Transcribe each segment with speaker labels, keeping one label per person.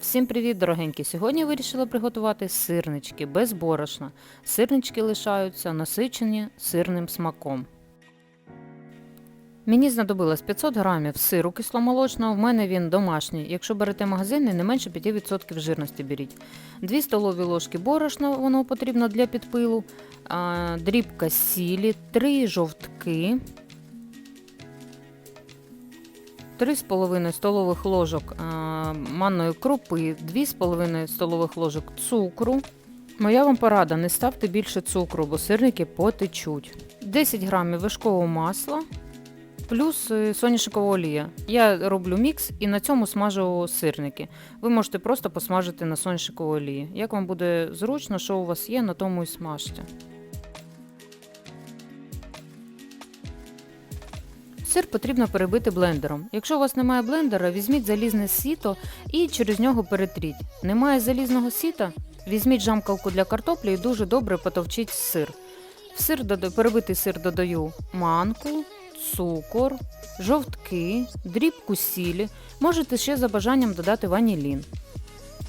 Speaker 1: Всім привіт, дорогенькі! Сьогодні вирішила приготувати сирнички без борошна. Сирнички лишаються насичені сирним смаком. Мені знадобилось 500 грамів сиру кисломолочного, в мене він домашній. Якщо берете магазинний, не менше 5% жирності беріть. 2 столові ложки борошна, воно потрібно для підпилу, дрібка сілі, 3 жовтки, 3,5 столових ложок а, манної крупи, 2,5 столових ложок цукру. Моя вам порада, не ставте більше цукру, бо сирники потечуть. 10 грамів вишкового масла, плюс е, соняшникова олія. Я роблю мікс і на цьому смажу сирники. Ви можете просто посмажити на соняшниковій олії. Як вам буде зручно, що у вас є, на тому і смажте. Сир потрібно перебити блендером. Якщо у вас немає блендера, візьміть залізне сіто і через нього перетріть. Немає залізного сіта, візьміть жамкалку для картоплі і дуже добре потовчіть сир. В сир перебитий сир додаю манку, цукор, жовтки, дрібку сілі. Можете ще за бажанням додати ванілін.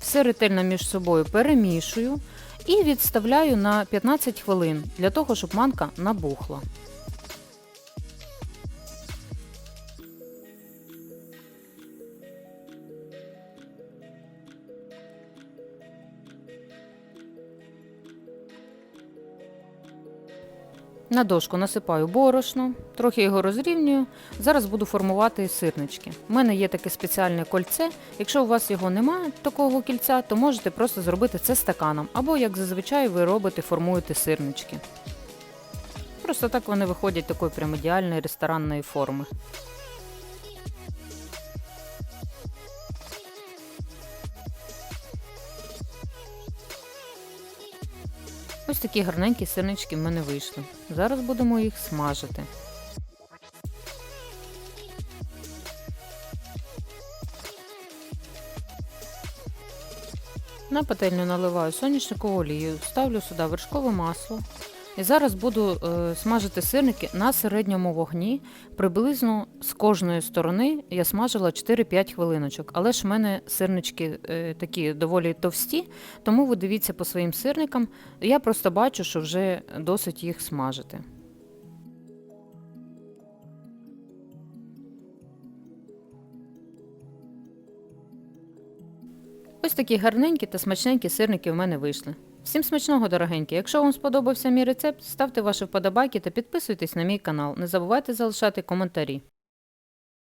Speaker 1: Все ретельно між собою перемішую і відставляю на 15 хвилин для того, щоб манка набухла. На дошку насипаю борошно, трохи його розрівнюю. Зараз буду формувати сирнички. У мене є таке спеціальне кольце. Якщо у вас його немає, такого кільця, то можете просто зробити це стаканом. Або, як зазвичай, ви робите, формуєте сирнички. Просто так вони виходять такої прям ідеальної ресторанної форми. Ось такі гарненькі сирнички в мене вийшли. Зараз будемо їх смажити. На пательню наливаю соняшникову олію, ставлю сюди вершкове масло. І зараз буду е, смажити сирники на середньому вогні. Приблизно з кожної сторони я смажила 4-5 хвилиночок. Але ж в мене сирнички е, такі доволі товсті, тому ви дивіться по своїм сирникам. Я просто бачу, що вже досить їх смажити. Ось такі гарненькі та смачненькі сирники в мене вийшли. Всім смачного, дорогенькі! Якщо вам сподобався мій рецепт, ставте ваші вподобайки та підписуйтесь на мій канал. Не забувайте залишати коментарі.